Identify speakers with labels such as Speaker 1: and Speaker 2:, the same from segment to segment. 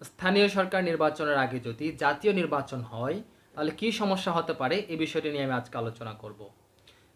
Speaker 1: স্থানীয় সরকার নির্বাচনের আগে যদি জাতীয় নির্বাচন হয়, তাহলে কি সমস্যা হতে পারে? এই বিষয়টি নিয়ে আমি আজকে আলোচনা করব।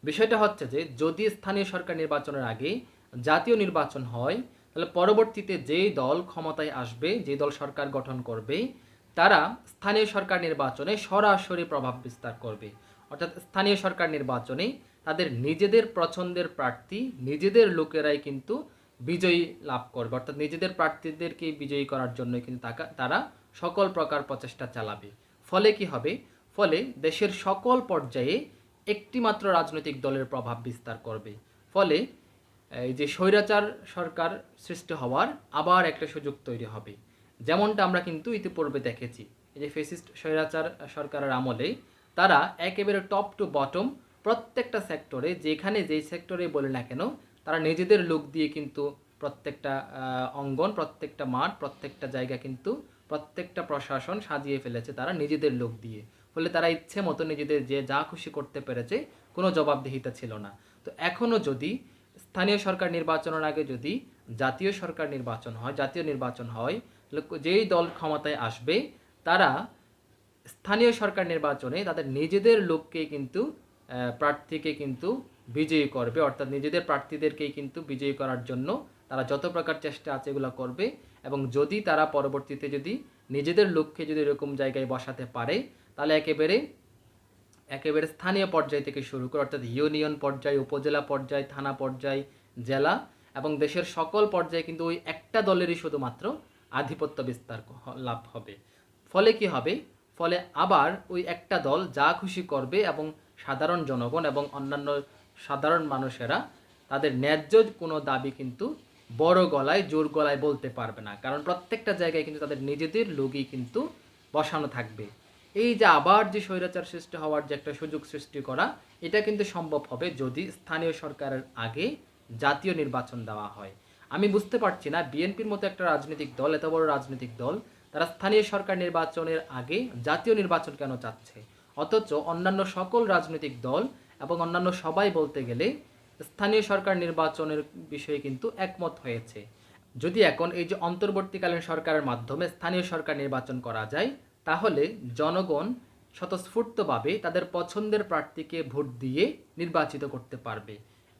Speaker 1: বিষয়টা হচ্ছে যে, যদি স্থানীয় সরকার নির্বাচনের আগে জাতীয় নির্বাচন হয়, তাহলে পরবর্তীতে যেই দল ক্ষমতায় আসবে যে দল সরকার গঠন করবে, তারা স্থানীয় সরকার নির্বাচনে সরাসরি প্রভাব বিস্তার করবে। অর্থাৎ স্থানীয় সরকার নির্বাচনে তাদের নিজেদের পছন্দের প্রার্থী, নিজেদের লোকেরাই কিন্তু বিজয়ী লাভ করবে। অর্থাৎ নিজেদের প্রার্থীদেরকে বিজয়ী করার জন্য কিন্তু তারা সকল প্রকার প্রচেষ্টা চালাবে। ফলে কি হবে? ফলে দেশের সকল পর্যায়ে একটিমাত্র রাজনৈতিক দলের প্রভাব বিস্তার করবে। ফলে, এই যে স্বৈরাচার সরকার সৃষ্টি হওয়ার আবার একটা সুযোগ তৈরি হবে। যেমনটা আমরা কিন্তু ইতিপূর্বে দেখেছি, এই যে ফেসিস্ট স্বৈরাচার সরকারের আমলে তারা একেবারে টপ টু বটম প্রত্যেকটা সেক্টরে যেখানে যেই সেক্টরে বলে না কেন তারা নিজেদের লোক দিয়ে কিন্তু প্রত্যেকটা অঙ্গন, প্রত্যেকটা মাঠ, প্রত্যেকটা জায়গা কিন্তু প্রত্যেকটা প্রশাসন সাজিয়ে ফেলেছে তারা নিজেদের লোক দিয়ে। ফলে তারা ইচ্ছে মতো নিজেদের যে যা খুশি করতে পেরেছে কোনো জবাবদিহিতা ছিল না। তো এখনও যদি স্থানীয় সরকার নির্বাচনের আগে যদি জাতীয় সরকার নির্বাচন হয়, জাতীয় নির্বাচন হয় যেই দল ক্ষমতায় আসবে, তারা স্থানীয় সরকার নির্বাচনে তাদের নিজেদের লোককে কিন্তু প্রার্থীকে কিন্তু বিজয়ী করবে। অর্থাৎ নিজেদের প্রার্থীদেরকেই কিন্তু বিজয়ী করার জন্য তারা যত প্রকার চেষ্টা আছে এগুলো করবে এবং যদি তারা পরবর্তীতে যদি নিজেদের লক্ষ্যে যদি এরকম জায়গায় বসাতে পারে, তাহলে একেবারে একেবারে স্থানীয় পর্যায় থেকে শুরু করে, অর্থাৎ ইউনিয়ন পর্যায়, উপজেলা পর্যায়, থানা পর্যায়, জেলা এবং দেশের সকল পর্যায়ে কিন্তু ওই একটা দলেরই শুধুমাত্র আধিপত্য বিস্তার লাভ হবে। ফলে কি হবে? ফলে আবার ওই একটা দল যা খুশি করবে এবং সাধারণ জনগণ এবং অন্যান্য সাধারণ মানুষেরা তাদের ন্যায্য কোনো দাবি কিন্তু বড় গলায়, জোর গলায় বলতে পারবে না। কারণ প্রত্যেকটা জায়গায় কিন্তু তাদের নিজেদের লোকই কিন্তু বসানো থাকবে। এই যে আবার যে স্বৈরাচার সৃষ্টি হওয়ার যে একটা সুযোগ সৃষ্টি করা, এটা কিন্তু সম্ভব হবে যদি স্থানীয় সরকারের আগে জাতীয় নির্বাচন দেওয়া হয়। আমি বুঝতে পারছি না, বিএনপির মতো একটা রাজনৈতিক দল, এত বড় রাজনৈতিক দল, তারা স্থানীয় সরকার নির্বাচনের আগে জাতীয় নির্বাচন কেন চাচ্ছে? অথচ অন্যান্য সকল রাজনৈতিক দল এবং অন্যান্য সবাই বলতে গেলে স্থানীয় সরকার নির্বাচনের বিষয়ে কিন্তু একমত হয়েছে। যদি এখন এই যে অন্তর্বর্তীকালীন সরকারের মাধ্যমে স্থানীয় সরকার নির্বাচন করা যায়, তাহলে জনগণ স্বতঃস্ফূর্তভাবে তাদের পছন্দের প্রার্থীকে ভোট দিয়ে নির্বাচিত করতে পারবে।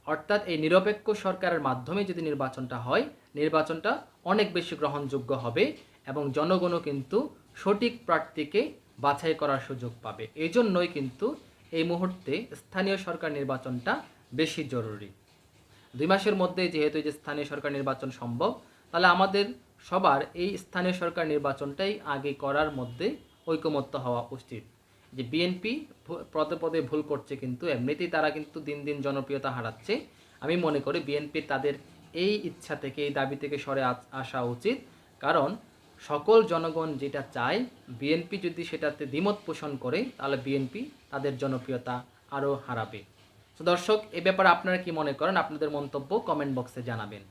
Speaker 1: অর্থাৎ এই নিরপেক্ষ সরকারের মাধ্যমে যদি নির্বাচনটা হয়, নির্বাচনটা অনেক বেশি গ্রহণযোগ্য হবে এবং জনগণও কিন্তু সঠিক প্রার্থীকে বাছাই করার সুযোগ পাবে। এই জন্যই কিন্তু এই মুহূর্তে স্থানীয় সরকার নির্বাচনটা বেশি জরুরি। দুই মাসের মধ্যে যেহেতু যে স্থানীয় সরকার নির্বাচন সম্ভব, তাহলে আমাদের সবার এই স্থানীয় সরকার নির্বাচনটাই আগে করার মধ্যে ঐকমত্য হওয়া উচিত। যে বিএনপি পদে পদে ভুল করছে কিন্তু, এমনিতেই তারা কিন্তু দিন দিন জনপ্রিয়তা হারাচ্ছে। আমি মনে করি বিএনপির তাদের এই ইচ্ছা থেকে, এই দাবি থেকে সরে আসা উচিত। কারণ সকল জনগণ যেটা চায়, বিএনপি যদি সেটাতে দ্বিমত পোষণ করে, তাহলে বিএনপি তাদের জনপ্রিয়তা আরও হারাবে। তো দর্শক, এ ব্যাপারে আপনারা কি মনে করেন? আপনাদের মন্তব্য কমেন্ট বক্সে জানাবেন।